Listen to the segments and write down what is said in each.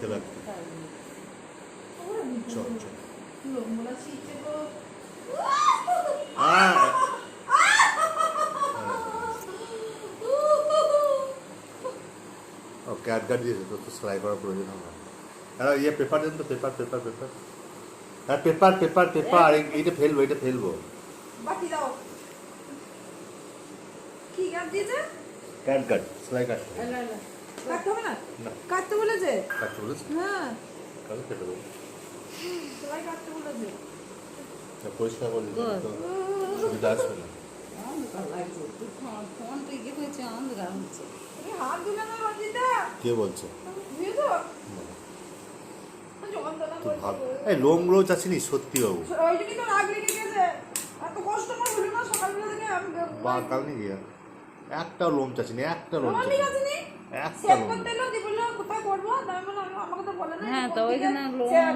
লিখে রাখতে চল চল। লোমগুলো ছিটছে গো আহ! ও ক্যাট গার্ড দিয়েছে তোর তো সেলাই করার প্রয়োজন হবে হ্যাঁ ইয়ে পেপার দেন তো পেপার পেপার পেপার। হ্যাঁ পেপার পেপার পেপার এইটা ফেলব এটা ফেলব। বাকি দাও। কি গাছ দিয়েছে? ক্যাট গার্ড সেলাই কাটতে হবে না? কাটতে বলেছে কাটতে বলেছি হ্যাঁ। কালো কেটে দেবো। সবাই কাটতে বলেছে। পরিষ্কার করে দিতে সুবিধা আসবে না। কে বলছে? লোম রোজ সত্যি বাবু। বা কাল একটা লোম চাচিনি একটা লোম ঠিক একটা লোম। আমাকে তো বলে না হ্যাঁ, তো ওইখানে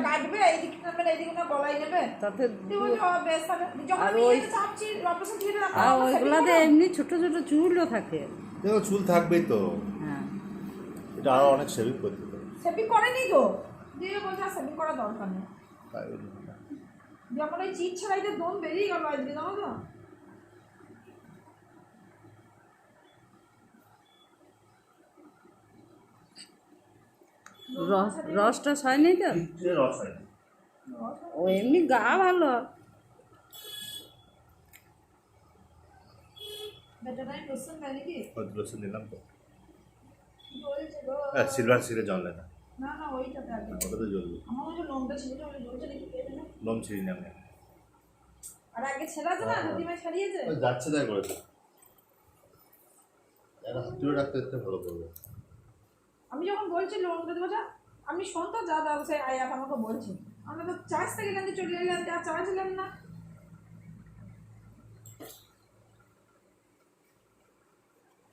কাটবে এইদিকে নেবে এইদিকে না গলায় নেবে। তাতে "ও, বেশ তাহলে যখন আমি ওই- চাপছি অপারেশন থিয়েটারে আর ওইগুলাতে এমনি ছোট ছোট চুলও থাকে। দেখো চুল থাকবেই তো। হ্যাঁ। এটা আরও অনেক সেভিং করতে হবে সেভিং করেনি তো? দিয়ে বলছে আর সেভিং করার দরকার নেই। যখন ওই চিট ছাড়াইতে দম বেরিয়ে গেল আজকে জানো তো? রস রসটা হয়নি তো? রস হয় ও এমনি গা ভালো। দিলাম তো। হ্যাঁ সিলভার সিলে না। ওটা তো জ্বলবে মনে জানে? লোম ছিঁড়ি না আর আগে ছেড়া না দিদিমা ছাড়িয়েছে? ওই যাচ্ছে তাই করেছে। একটা হাত রাখতে ভালো করবে। আমি যখন বলছি লোমটা দেবো, যা আপনি শুনতো যা যা সে আয়াত আমাকে বলছি। আমরা তো চার্জ থেকে থেকে চলে এলাম যা চার্জলাম না।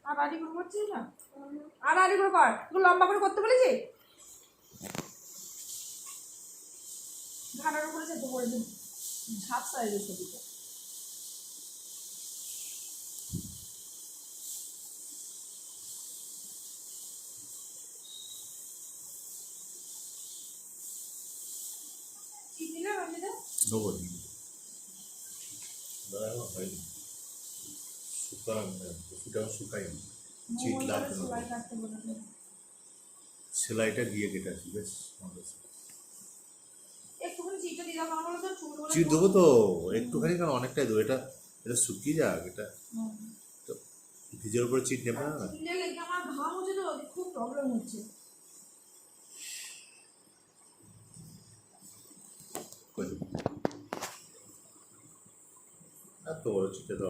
আর করে করছিস না? আর আড়ি করে কর। তুই লম্বা করে করতে বলেছি? ঘাটার উপরে যেতে বলেছি ঝাপ সাইজের ছবিটা কি দিলে রঞ্জিতা দেবো দাদা এখন হয়নি শুকান ওষুধটা শুকাই চিট লাগবে না। সেলাই কাটতে বলেছে সেলাইটা দিয়ে কেটে আসি বেশ চিট দেবো তো একটুখানি কেন অনেকটাই দেবো এটা এটা শুকিয়ে যাক এটা। তো ভিজের উপরে চিট নেবে না। খুব প্রবলেম হচ্ছে। এত বড় দেওয়া